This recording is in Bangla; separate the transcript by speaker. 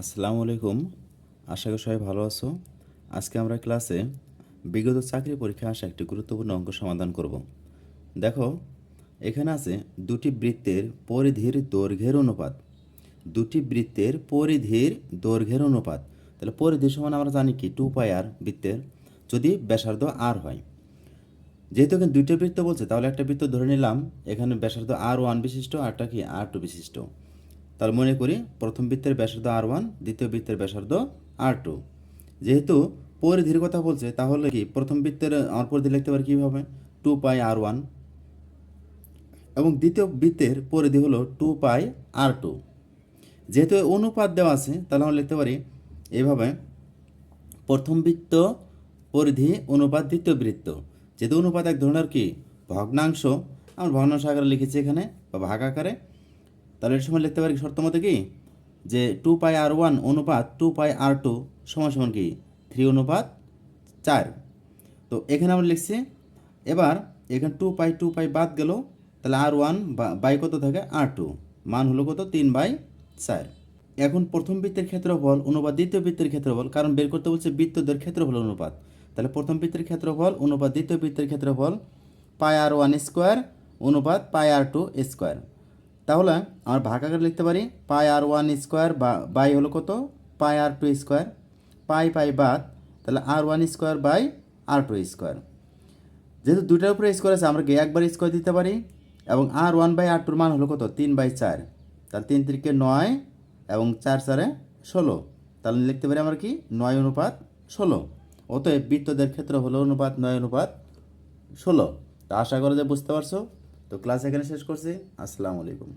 Speaker 1: আসসালামু আলাইকুম। আশা করি সবাই ভালো আছো। আজকে আমরা ক্লাসে বিগত চাকরি পরীক্ষায় আসা একটি গুরুত্বপূর্ণ অঙ্ক সমাধান করব। দেখো, এখানে আছে দুটি বৃত্তের পরিধির দৈর্ঘ্যের অনুপাত। দুটি বৃত্তের পরিধির দৈর্ঘ্যের অনুপাত। তাহলে পরিধি সমান আমরা জানি কি? টু পাই আর বৃত্তের যদি ব্যাসার্ধ আর হয়। যেহেতু এখানে দুইটা বৃত্ত বলছে, তাহলে একটা বৃত্ত ধরে নিলাম, এখানে ব্যাসার্ধ আর ওয়ান বিশিষ্ট আরটা কি? আর টু বিশিষ্ট। তাহলে মনে করি প্রথম বৃত্তের ব্যাসার্ধ আর ওয়ান, দ্বিতীয় বৃত্তের ব্যাসার্ধ আর টু। যেহেতু পরিধির কথা বলছে, তাহলে কি প্রথম বৃত্তের, আমার পরিধি লিখতে পারি কীভাবে? Two pi r one. এবং দ্বিতীয় বৃত্তের পরিধি হলো টু পাই আর টু। যেহেতু অনুপাত দেওয়া আছে, তাহলে আমরা লিখতে পারি এইভাবে প্রথম বৃত্ত পরিধি অনুপাত, দ্বিতীয় বৃত্ত। যেহেতু অনুপাত এক ধরনের কি? ভগ্নাংশ। আমরা ভগ্নাংশ আকারে লিখেছি এখানে, বা ভাগ আকারে। তাহলে এর সময় লিখতে পারি শর্ত মতে কি? যে টু পাই আর ওয়ান অনুপাত টু পাই আর টু সমান সমান কি? থ্রি অনুপাত চার। তো এখানে আমরা লিখছি, এবার এখানে টু পাই টু পাই বাদ গেল, তাহলে আর ওয়ান বাই কত থাকে? আর টু মান হলো কত? তিন বাই চার। এখন প্রথম বৃত্তের ক্ষেত্রফল অনুপাত, দ্বিতীয় বৃত্তের ক্ষেত্রফল, কারণ বের করতে বলছে বৃত্তদের ক্ষেত্রফল অনুপাত। তাহলে প্রথম বৃত্তের ক্ষেত্রফল অনুপাত, দ্বিতীয় বৃত্তের ক্ষেত্রফল পাই আর ওয়ান স্কোয়ার অনুপাত পাই আর টু স্কোয়ার তাহলে আমার ভাগ আকারে লিখতে পারি পাই আর ওয়ান স্কোয়ার বা বাই হলো কত? পাই আর টু স্কোয়ার। পাই পাই বাদ, তাহলে r one square by r two square. যেহেতু দুটার উপরে স্কোয়ার আছে, আমরা কি একবার স্কোয়ার দিতে পারি। এবং আর ওয়ান বাই আর টুর মান হলো কত? তিন বাই চার। তাহলে তিন তিরিকে নয় এবং চার চারে ষোলো। তাহলে লিখতে পারি আমরা কি? নয় অনুপাত ষোলো। অতএব বৃত্তদের ক্ষেত্রে হলো অনুপাত নয় অনুপাত ষোলো। তা আশা করে যে বুঝতে পারছ? তো ক্লাস এখানে শেষ করছি আসসালামু আলাইকুম।